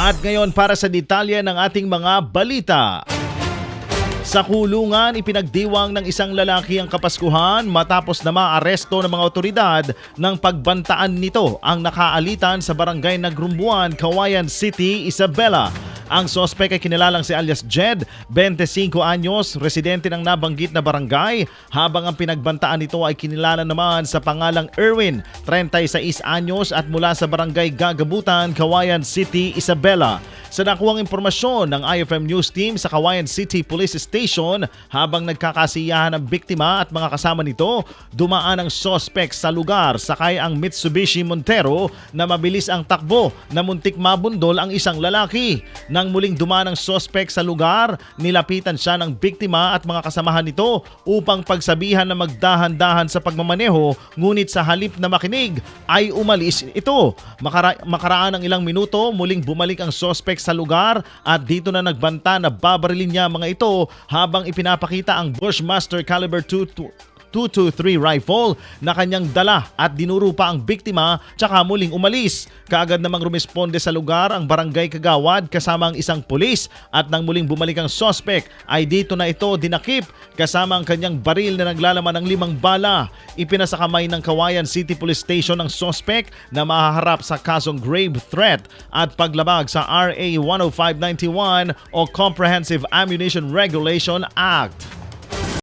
At ngayon para sa detalye ng ating mga balita. Sa kulungan, ipinagdiwang ng isang lalaki ang kapaskuhan matapos na maaresto ng mga otoridad ng pagbantaan nito ang nakaalitan sa barangay Nagrumbuan, Kawayan City, Isabela. Ang sospek ay kinilalang si alias Jed, 25 anyos, residente ng nabanggit na barangay, habang ang pinagbantaan nito ay kinilala naman sa pangalang Erwin, 36 anyos at mula sa barangay Gagabutan, Kawayan City, Isabela. Sa nakuwang impormasyon ng IFM News Team sa Kawayan City Police Station, habang nagkakasiyahan ang biktima at mga kasama nito, dumaan ang sospek sa lugar sakay ang Mitsubishi Montero na mabilis ang takbo na muntik mabundol ang isang lalaki. Nang muling dumaan ang sospek sa lugar, nilapitan siya ng biktima at mga kasamahan nito upang pagsabihan na magdahan-dahan sa pagmamaneho ngunit sa halip na makinig ay umalis ito. Makara- makaraan ng ilang minuto, muling bumalik ang sospek sa lugar at dito na nagbanta na babarilin niya mga ito habang ipinapakita ang Bushmaster Caliber 2 223 rifle na kanyang dala at dinuro pa ang biktima tsaka muling umalis. Kaagad namang rumisponde sa lugar ang barangay Kagawad kasama ang isang pulis at nang muling bumalik ang sospek ay dito na ito dinakip kasama ang kanyang baril na naglalaman ng limang bala. Ipinasakamay ng Kawayan City Police Station ang sospek na mahaharap sa kasong grave threat at paglabag sa RA 10591 o Comprehensive Ammunition Regulation Act.